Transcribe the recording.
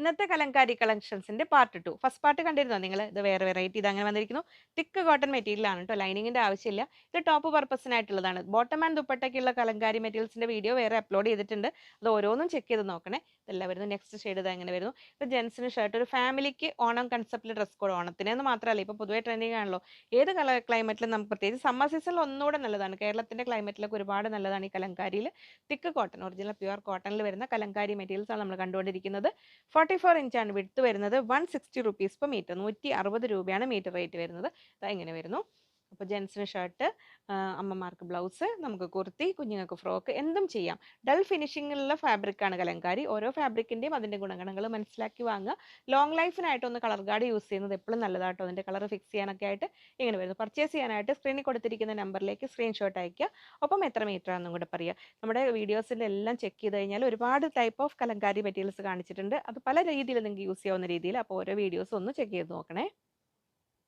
ഇന്നത്തെ കലങ്കാരി കളക്ഷൻസിന്റെ part two first part കണ്ടിരുന്നോ നിങ്ങൾ ഇത് വേറെ വെറൈറ്റി ഇത് അങ്ങനെ വന്നിരിക്കുന്നു. തിക്ക് കോട്ടൺ മെറ്റീരിയൽ ആണ് കേട്ടോ ലൈനിങ്ങിന്റെ ആവശ്യമില്ല. ഇത് ടോപ്പ് പർപ്പസിനായിട്ടുള്ളതാണ് ബോട്ടം ആൻഡ് ദുപ്പട്ടയ്ക്കുള്ള കലങ്കാരി മെറ്റീരിയൽസിന്റെ വീഡിയോ വേറെ അപ്ലോഡ് ചെയ്തിട്ടുണ്ട്. അത് ഓരോന്നും ചെക്ക് ചെയ്ത് നോക്കണേ. ഇതെല്ലാം വരുന്നു. നെക്സ്റ്റ് ഷെയ്ഡ് ഇത് അങ്ങനെ വരുന്നു. ഇപ്പൊ ജെൻസിന് ഷർട്ട് ഒരു ഫാമിലിക്ക് ഓണം കൺസെപ്റ്റിൽ ഡ്രസ് കോഡ് ഓണത്തിന് എന്ന് മാത്രമല്ല ഇപ്പൊ പൊതുവെ ട്രെൻഡിങ് ആണല്ലോ. ഏത് കളർ ക്ലൈമറ്റിലും നമുക്ക് പ്രത്യേകിച്ച് സമ്മർ സീസണിൽ ഒന്നുകൂടെ നല്ലതാണ്. കേരളത്തിന്റെ ക്ലൈമറ്റിലൊക്കെ ഒരുപാട് നല്ലതാണ് ഈ കലങ്കാരിയിൽ തിക്ക് കോട്ടൺ ഒറിജിനൽ പ്യുവർ കോട്ടണിൽ വരുന്ന കലങ്കാരി മെറ്റീരിയൽസ് ആണ് നമ്മൾ കണ്ടുകൊണ്ടിരിക്കുന്നത്. ഫോർട്ടി ഫോർ ഇഞ്ചാണ് വിടുത്ത് വരുന്നത്. One sixty rupees per metre. നൂറ്റി അറുപത് രൂപയാണ് മീറ്റർ റേറ്റ് വരുന്നത്. ഇങ്ങനെ വരുന്നു. അപ്പോൾ ജെൻസിന് ഷർട്ട് അമ്മമാർക്ക് ബ്ലൗസ് നമുക്ക് കുർത്തി കുഞ്ഞുങ്ങൾക്ക് ഫ്രോക്ക് എന്തും ചെയ്യാം. ഡൾ ഫിനിഷിങ്ങിലുള്ള ഫാബ്രിക്കാണ് കലങ്കാരി. ഓരോ ഫാബ്രിക്കിന്റെയും അതിന്റെ ഗുണഗണങ്ങൾ മനസ്സിലാക്കി വാങ്ങുക. ലോങ് ലൈഫിനായിട്ടൊന്ന് കളർ ഗാർഡ് യൂസ് ചെയ്യുന്നത് എപ്പോഴും നല്ലതാട്ടോ. അതിന്റെ കളർ ഫിക്സ് ചെയ്യാനൊക്കെ ആയിട്ട് ഇങ്ങനെ വരുന്നു. പർച്ചേസ് ചെയ്യാനായിട്ട് സ്ക്രീനിൽ കൊടുത്തിരിക്കുന്ന നമ്പറിലേക്ക് സ്ക്രീൻഷോട്ട് അയക്കുക ഒപ്പം എത്ര മീറ്റർ ആണെന്നും കൂടെ പറയുക നമ്മുടെ വീഡിയോസിന്റെ എല്ലാം ചെക്ക് ചെയ്ത് കഴിഞ്ഞാൽ ഒരുപാട് ടൈപ്പ് ഓഫ് കലങ്കാരി മെറ്റീരിയൽസ് കാണിച്ചിട്ടുണ്ട്. അത് പല രീതിയിൽ നിങ്ങൾക്ക് യൂസ് ചെയ്യാവുന്ന രീതിയിൽ. അപ്പോൾ ഓരോ വീഡിയോസ് ഒന്ന് ചെക്ക് ചെയ്ത് നോക്കണേ.